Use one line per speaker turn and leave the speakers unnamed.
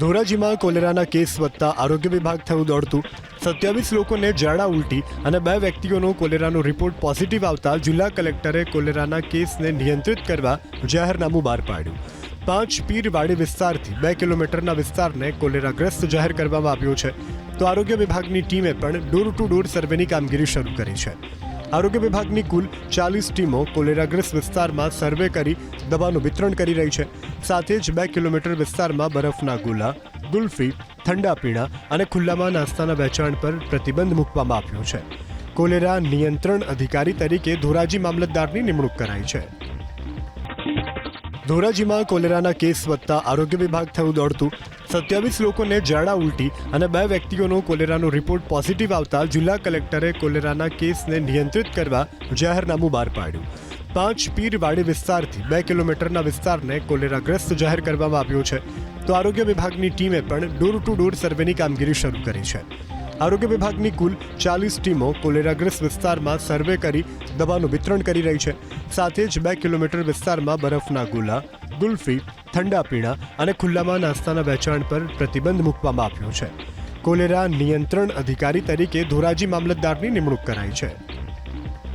ધોરાજીમાં કોલેરાના case વધતા આરોગ્ય વિભાગ થયું દોડતું. સત્યાવીસ લોકોને ઝાડા ઉલટી અને બે વ્યક્તિઓનો કોલેરાનો રિપોર્ટ પોઝિટિવ આવતા જિલ્લા કલેક્ટરે કોલેરાના કેસને નિયંત્રિત કરવા જાહેરનામું બહાર પાડ્યું. પાંચ પીરવાડી વિસ્તારથી બે કિલોમીટરના વિસ્તારને કોલેરાગ્રસ્ત જાહેર કરવામાં આવ્યો છે. તો આરોગ્ય વિભાગની ટીમે પણ ડોર ટુ ડોર સર્વેની કામગીરી શરૂ કરી છે. આરોગ્ય વિભાગની કુલ ચાલીસ ટીમો કોલેરાગ્રસ્ત વિસ્તારમાં સર્વે કરી દવાનું વિતરણ કરી રહી છે. સાથે જ બે કિલોમીટર વિસ્તારમાં બરફના ગોલા, ગુલ્ફી ઠંડા પીણા અને ખુલ્લામાં નાસ્તાના વેચાણ પર પ્રતિબંધ મૂકવામાં આવ્યો છે. કોલેરા નિયંત્રણ અધિકારી તરીકે ધોરાજી મામલતદારની નિમણૂક કરાઈ છે. ધોરાજીમાં કોલેરાના કેસ વધતા આરોગ્ય વિભાગ થયું દોડતું. સત્યાવીસ લોકોને ઝાડા ઉલટી અને બે વ્યક્તિઓનો કોલેરાનો રિપોર્ટ પોઝિટિવ આવતા જિલ્લા કલેક્ટરે કોલેરાના કેસને નિયંત્રિત કરવા જાહેરનામું બહાર પાડ્યું. પાંચ પીરવાડી વિસ્તારથી બે કિલોમીટરના વિસ્તારને કોલેરાગ્રસ્ત જાહેર કરવામાં આવ્યો છે. તો આરોગ્ય વિભાગની ટીમે પણ ડોર ટુ ડોર સર્વેની કામગીરી શરૂ કરી છે. આરોગ્ય વિભાગની કુલ ચાલીસ ટીમો કોલેરાગ્રસ્ત વિસ્તારમાં સર્વે કરી દવાનું વિતરણ કરી રહી છે. સાથે જ બે કિલોમીટર વિસ્તારમાં બરફના ગુલા, ગુલ્ફી, ઠંડા પીણા અને ખુલ્લામાં નાસ્તાના વેચાણ પર પ્રતિબંધ મૂકવામાં આવ્યો છે. કોલેરા નિયંત્રણ અધિકારી તરીકે ધોરાજી મામલતદારની નિમણૂક કરાઈ છે.